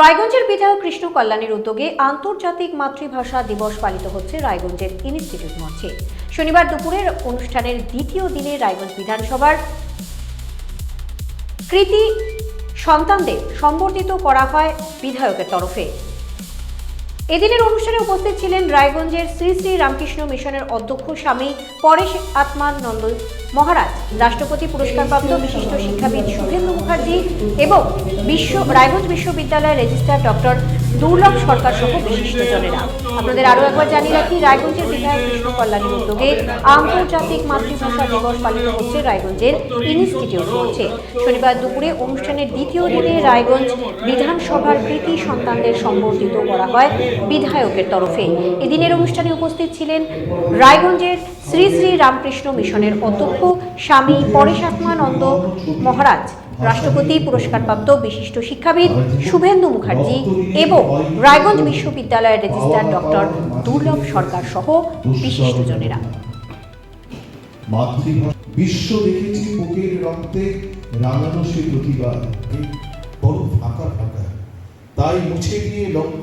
রায়গঞ্জের বিধায়ক কৃষ্ণ কল্যাণের উদ্যোগে আন্তর্জাতিক মাতৃভাষা দিবস পালিত হচ্ছে রায়গঞ্জের ইনস্টিটিউট মঞ্চে। শনিবার দুপুরের অনুষ্ঠানের দ্বিতীয় দিনে রায়গঞ্জ বিধানসভার কৃতি সন্তানদের সম্বর্ধিত করা হয় বিধায়কের তরফে। এদিনের অনুষ্ঠানে উপস্থিত ছিলেন রায়গঞ্জের শ্রী শ্রী রামকৃষ্ণ মিশনের অধ্যক্ষ স্বামী পরেশ আত্মানন্দ মহারাজ, রাষ্ট্রপতি পুরস্কারপ্রাপ্ত বিশিষ্ট শিক্ষাবিদ শুভেন্দু মুখার্জি এবং বিশ্ব রায়গঞ্জ বিশ্ববিদ্যালয়ের রেজিস্ট্রার ডক্টর দুর্লভ সরকার সহ বিশিষ্টজনেরা আপনাদের আরও একবার জানিয়ে রাখি, রায়গঞ্জের বিধায়ক কৃষ্ণ কল্যাণীর উদ্যোগে আন্তর্জাতিক মাতৃভাষা দিবস পালিত হচ্ছে রায়গঞ্জের ইনস্টিটিউট মঞ্চে শনিবার দুপুরে অনুষ্ঠানের দ্বিতীয় দিনে রায়গঞ্জ বিধানসভার কৃতি সন্তানদের সম্বর্ধিত করা হয় বিধায়কের তরফে। এদিনের অনুষ্ঠানে উপস্থিত ছিলেন রায়গঞ্জের শ্রী শ্রী রামকৃষ্ণ মিশনের অধ্যক্ষ স্বামী পরেশাত্মানন্দ মহারাজ। রাষ্ট্রপতি পুরস্কারপ্রাপ্ত বিশিষ্ট শিক্ষাবিদ শুভেন্দু মুখার্জি এবং রায়গঞ্জ বিশ্ববিদ্যালয়ের রেজিস্ট্রার ডক্টর দুর্লভ সরকার সহ বিশিষ্টজনেরা বিশ্ব দেখেছি বুকের রক্তে রাঙানো সে প্রতিভা। বড় ফাঁকা ফাঁকা। তাই মুছে দিয়ে রক্ত।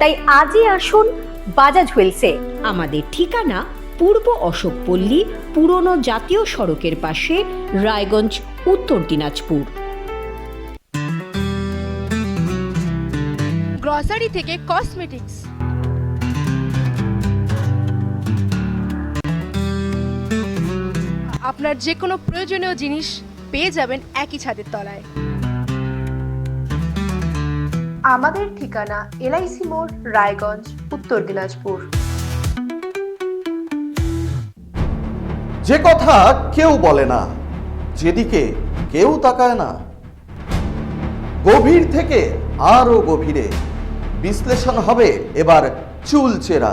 তাই আজই আসুন বাজাজ হুইলসে। আমাদের ঠিকানা পূর্ব অশোকপল্লী পুরনো জাতীয় সড়কের পাশে, রায়গঞ্জ, উত্তর দিনাজপুর। গ্রসারি থেকে কসমেটিক্স আপনার যে কোনো প্রয়োজনীয় জিনিস পেয়ে যাবেন একই ছাদের তলায়। আমাদের ঠিকানা এলআইসি মোড়, রায়গঞ্জ, উত্তর দিনাজপুর। যে কথা কেউ বলে না, যেদিকে কেউ তাকায় না। গভীর থেকে আরও গভীরে বিশ্লেষণ হবে এবার চুলচেরা।